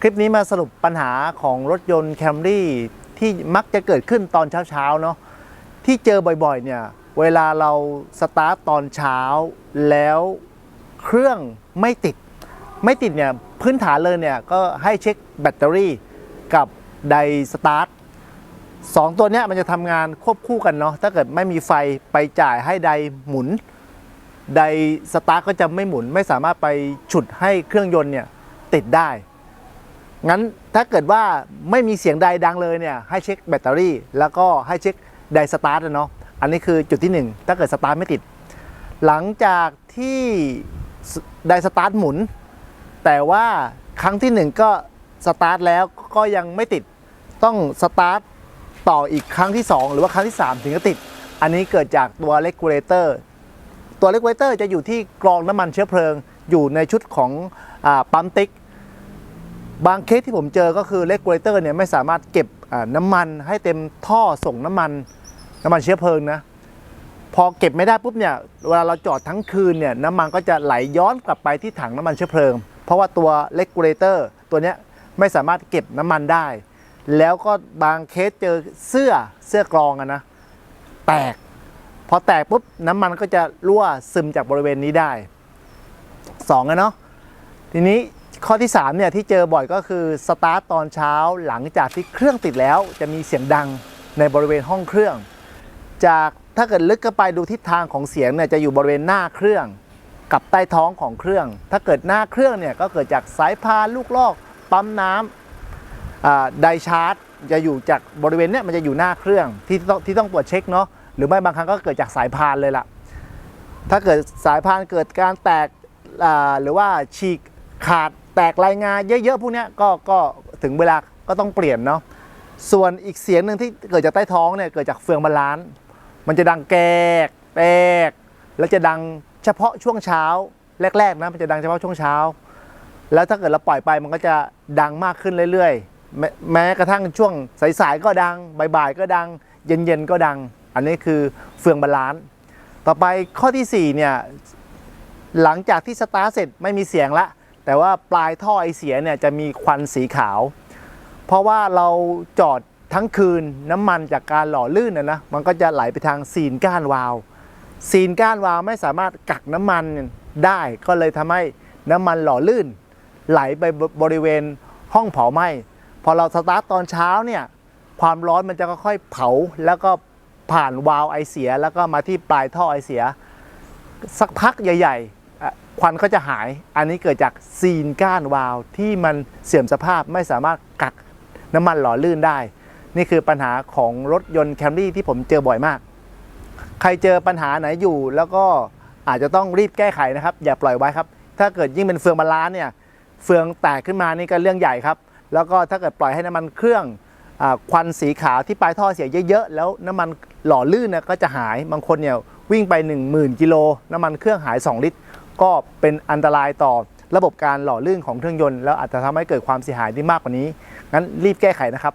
คลิปนี้มาสรุปปัญหาของรถยนต์แคมรี่ที่มักจะเกิดขึ้นตอนเช้าๆเนาะที่เจอบ่อยๆเนี่ยเวลาเราสตาร์ตตอนเช้าแล้วเครื่องไม่ติด ไม่ติดเนี่ยพื้นฐานเลยเนี่ยก็ให้เช็คแบตเตอรี่กับไดสตาร์ทสองตัวเนี้ยมันจะทำงานควบคู่กันเนาะถ้าเกิดไม่มีไฟไปจ่ายให้ไดหมุน ไดสตาร์ทก็จะไม่หมุน ไม่สามารถไปฉุดให้เครื่องยนต์เนี่ยติดได้ งั้นถ้าเกิดว่าไม่มีเสียงใดดังเลยเนี่ยให้เช็คแบตเตอรี่ แล้วก็ให้เช็คไดสตาร์ทเนาะอันนี้คือจุดที่หนึ่งถ้าเกิดสตาร์ทไม่ติด หลังจากที่ไดสตาร์ทหมุน แต่ว่าครั้งที่หนึ่งก็สตาร์ทแล้วก็ยังไม่ติดต้องสตาร์ทต่ออีกครั้งที่ 2 หรือว่าครั้งที่ 3 ถึงจะติด อันนี้เกิดจากตัวเลกูเลเตอร์ตัวเลกูเลเตอร์จะอยู่ที่กรองน้ำมันเชื้อเพลิง อยู่ในชุดของอปั๊มติ๊ก บางเคสที่ผมเจอก็คือเลกูเลเตอร์เนี่ยไม่สามารถเก็บน้ำมันให้เต็มท่อส่งน้ำมัน น้ำมันเชื้อเพลิงนะพอเก็บไม่ได้ปุ๊บเนี่ยเวลาเราจอดทั้งคืนเนี่ยน้ำมันก็จะไหลย้อนกลับไปที่ถังน้ำมันเชื้อเพลิง เพราะว่าตัวเลกูเลเตอร์ตัวเนี้ยไม่สามารถเก็บน้ำมันได้ แล้วก็บางเคสเจอเสื้อเสื้อกรองอะนะแตก พอแตกปุ๊บน้ำมันก็จะรั่วซึมจากบริเวณนี้ได้สองอะเนาะทีนี้ ข้อที่3เนี่ยที่เจอบ่อยก็คือสตาร์ตตอนเช้าหลังจากที่เครื่องติดแล้วจะมีเสียงดังในบริเวณห้องเครื่อง จากถ้าเกิดลึกเข้าไปดูทิศทางของเสียงเนี่ยจะอยู่บริเวณหน้าเครื่องกับใต้ท้องของเครื่อง ถ้าเกิดหน้าเครื่องเนี่ยก็เกิดจากสายพานลูกลอกปั๊มน้ำไดชาร์จ จะอยู่จากบริเวณเนี้ยมันจะอยู่หน้าเครื่องที่ต้องที่ต้องตรวจเช็คเนาะหรือไม่บางครั้งก็เกิดจากสายพานเลยล่ะ ถ้าเกิดสายพานเกิดการแตกหรือว่าฉีกขาด แตกรายงานเยอะๆพวกนี้ก็ก็ถึงเวลาก็ต้องเปลี่ยนเนาะส่วนอีกเสียงหนึ่งที่เกิดจากใต้ท้องเนี่ยเกิดจากเฟืองบาลานซ์มันจะดังแกกแตกแล้วจะดังเฉพาะช่วงเช้าแรกๆนะมันจะดังเฉพาะช่วงเช้า แล้วถ้าเกิดเราปล่อยไปมันก็จะดังมากขึ้นเรื่อยๆ แม้กระทั่งช่วงสายๆก็ดังบ่ายๆก็ดัง เย็นๆก็ดัง อันนี้คือเฟืองบาลานซ์ต่อไปข้อที่สี่เนี่ยหลังจากที่สตาร์ทเสร็จไม่มีเสียงละ แต่ว่าปลายท่อไอเสียเนี่ยจะมีควันสีขาว เพราะว่าเราจอดทั้งคืนน้ำมันจากการหล่อลื่นนะนะมันก็จะไหลไปทางซีนก้านวาล์วซีนก้านวาล์วไม่สามารถกักน้ำมันได้ก็เลยทำให้น้ำมันหล่อลื่น ไหลไปบริเวณห้องเผาไหม้พอเราสตาร์ทตอนเช้าเนี่ยความร้อนมันจะค่อยๆเผาแล้วก็ผ่านวาล์วไอเสียแล้วก็มาที่ปลายท่อไอเสีย สักพักใหญ่ ๆ ควันก็จะหาย อันนี้เกิดจากซีนก้านวาล์วที่มันเสื่อมสภาพไม่สามารถกักน้ำมันหล่อลื่นได้ นี่คือปัญหาของรถยนต์แคมรี่ที่ผมเจอบ่อยมาก ใครเจอปัญหาไหนอยู่แล้วก็อาจจะต้องรีบแก้ไขนะครับ อย่าปล่อยไว้ครับ ถ้าเกิดยิ่งเป็นเฟืองบาลานเนี่ยเฟืองแตกขึ้นมานี่ก็เรื่องใหญ่ครับ แล้วก็ถ้าเกิดปล่อยให้น้ำมันเครื่องอควันสีขาวที่ปลายท่อเสียเยอะๆแล้วน้ำมันหล่อลื่นเนี่ยก็จะหายบางคนเนี่ยวิ่งไป 10,000กิโลน้ำมันเครื่องหาย 2 ลิตร ก็เป็นอันตรายต่อระบบการหล่อลื่นของเครื่องยนต์แล้วอาจจะทำให้เกิดความเสียหายได้มากกว่านี้งั้นรีบแก้ไขนะครับ